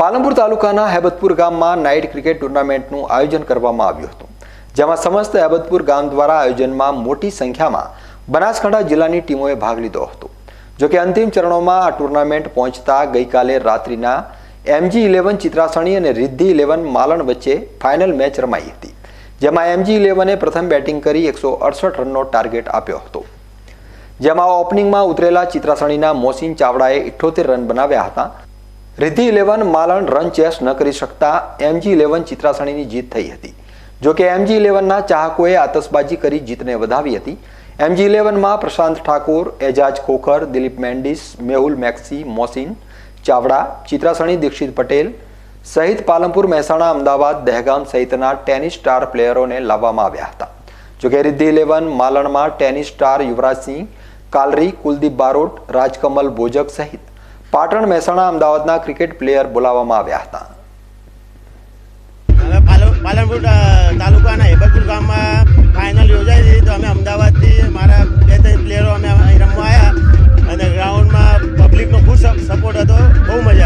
પાલનપુર તાલુકાના હેબતપુર ગામમાં night cricket ટુર્નામેન્ટનું આયોજન કરવામાં આવ્યું હતું, જેમાં સમસ્ત હેબતપુર ગામ દ્વારા આયોજનમાં મોટી સંખ્યામાં બનાસકાંઠા જિલ્લાની ટીમોએ ભાગ લીધો હતો. જોકે અંતિમ ચરણોમાં આ ટુર્નામેન્ટ પહોંચતા ગઈકાલે રાત્રિના એમજી ઇલેવન ચિત્રાસણી અને રિદ્ધિ ઇલેવન માલણ વચ્ચે ફાઇનલ મેચ રમાઈ હતી, જેમાં એમજી ઇલેવને પ્રથમ બેટિંગ કરી એકસો અડસઠ રનનો ટાર્ગેટ આપ્યો હતો. જેમાં ઓપનિંગમાં ઉતરેલા ચિત્રાસણીના મોસીન ચાવડાએ ઇઠ્ઠોતેર રન બનાવ્યા હતા Riddhi eleven Malan run chase ન કરી શકતા એમજી ઇલેવન ચિત્રાસણીની જીત થઈ હતી. જોકે એમજી ઇલેવનના ચાહકોએ આતશબાજી કરી જીતને વધાવી હતી. એમજી ઇલેવનમાં પ્રશાંત ઠાકોર, એજાજ ખોખર, દિલીપ મેન્ડિસ મેહુલ મેક્સી, મોસીન, ચાવડા, ચિત્રાસણી દીક્ષિત પટેલ સહિત પાલનપુર મહેસાણા, અમદાવાદ, દહેગામ સહિતના ટેનિસ સ્ટાર પ્લેયરોને લાવવામાં આવ્યા હતા. જોકે રિદ્ધિ ઇલેવન માલણમાં ટેનિસ સ્ટાર યુવરાજસિંહ, કાલરી, કુલદીપ બારોટ, રાજકમલ બોજક સહિત પાટણ મહેસાણા અમદાવાદના ક્રિકેટ પ્લેયર બોલાવવામાં આવ્યા હતા. પાલનપુર તાલુકાના હેબરપુર ગામમાં ફાઇનલ યોજાઈ હતી તો અમે અમદાવાદથી મારા બે ત્રણ પ્લેયરો અમે અહીં રમવા આવ્યા અને ગ્રાઉન્ડમાં પબ્લિકનો ખૂબ સપોર્ટ હતો. બહુ મજા